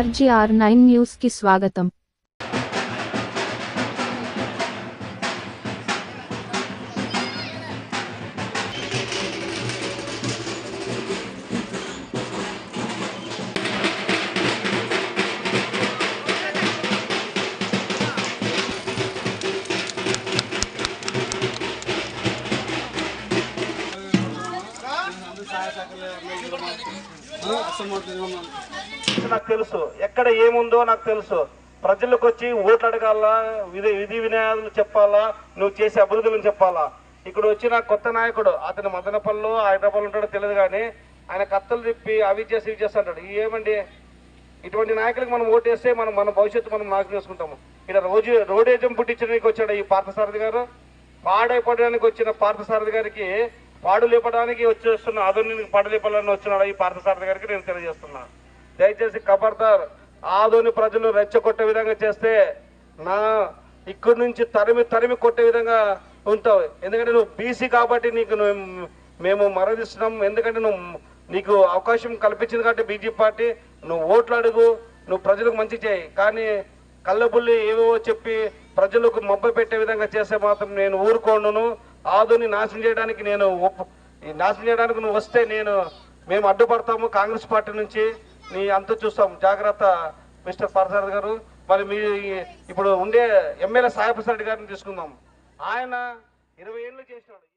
RGR nine news కి స్వాగతం నాకు తెలుసు. ఎక్కడ ఏముందో నాకు తెలుసు. ప్రజలకు వచ్చి ఓట్లు అడగాలా విధి విధి వినయాలు చెప్పాలా నువ్వు చేసే అభివృద్ధులను చెప్పాలా. ఇక్కడ వచ్చిన కొత్త నాయకుడు అతని మదనపల్లిలో హైదరాబాద్ ఉంటాడో తెలియదు కానీ ఆయన కత్తలు తిప్పి అవి చేసి ఇవి చేస్తా అంటాడు. ఏమండి? ఇటువంటి నాయకులకు మనం ఓటేస్తే మనం మన భవిష్యత్తు మనం నాశనం చేసుకుంటాము. ఇక్కడ రోజు రోడేజం పుట్టించడానికి వచ్చాడు ఈ పార్థసారథి గారు. పాడైపోవడానికి వచ్చిన పార్థసారథి గారికి పాడు లేపడానికి వచ్చేస్తున్న ఆధునిక పాడు లేపాలని వచ్చినాడు ఈ పార్థసారథి గారికి నేను తెలియజేస్తున్నా. దయచేసి కబర్దార్ ఆధుని ప్రజలు రెచ్చగొట్టే విధంగా చేస్తే నా ఇక్కడి నుంచి తరిమి తరిమి కొట్టే విధంగా ఉంటావు. ఎందుకంటే నువ్వు బీసీ కాబట్టి నీకు నువ్వు మేము మరణిస్తున్నాం. ఎందుకంటే నువ్వు నీకు అవకాశం కల్పించింది కాబట్టి బీజేపీ పార్టీ నువ్వు ఓట్లు అడుగు నువ్వు ప్రజలకు మంచి చేయి. కానీ కళ్ళబుల్లి ఏవేవో చెప్పి ప్రజలకు మొబ్బ పెట్టే విధంగా చేస్తే మాత్రం నేను ఊరుకోండును. ఆదుని నాశనం చేయడానికి నేను నాశనం చేయడానికి నువ్వు వస్తే నేను మేము అడ్డుపడతాము కాంగ్రెస్ పార్టీ నుంచి. నీ అంత చూస్తాం. జాగ్రత్త మిస్టర్ ప్రసాద్ గారు. మరి మీ ఇప్పుడు ఉండే ఎమ్మెల్యే సాయిప్రసాద్ గారిని తీసుకుందాం. ఆయన ఇరవై ఏళ్ళు చేసినాడు.